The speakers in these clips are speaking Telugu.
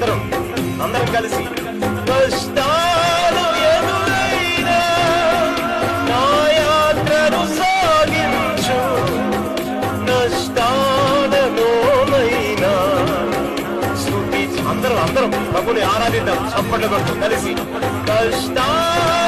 అందరం కలిసి కష్టాలు ఎదురైనా నా యాత్రను సాగించు నష్టాలలోనైనా. అందరం అందరం ప్రభుని ఆరాధిద్దాం చప్పట్లు కొట్టు కలిసి కష్టాలు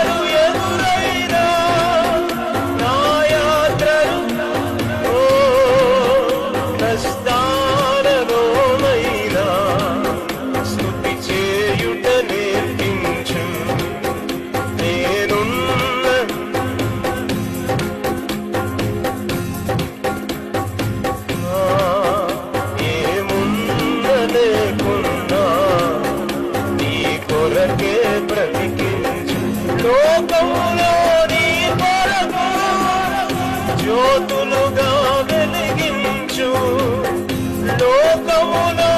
కొరకే బ్రతికించు లోకములో నీ కొరకు జ్యోతులుగా వెలిగించు. లోకములో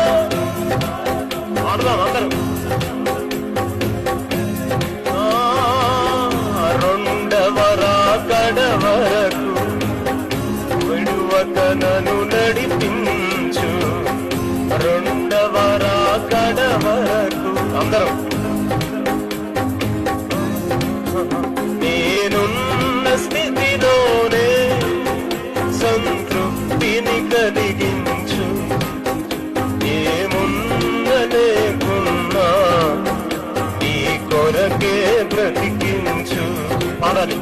పాడదాం అందరం? ఆ, రెండవ విడువక నన్ను నడిపించు. రెండవ రాకడ వరకు అందరం? స్థితిలోనే సంతృప్తిని కలిగించు. ఏముందలేకున్నా నీ కొరకే బ్రతికించు. పాడాలి.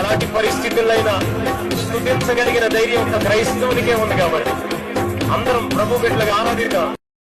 ఎలాంటి పరిస్థితులైనా స్థుతించగలిగిన ధైర్యం ఒక క్రైస్తవునికే ఉంది కాబట్టి. అందరం ప్రభు బిడ్డలుగా ఆరాధిద్దాం.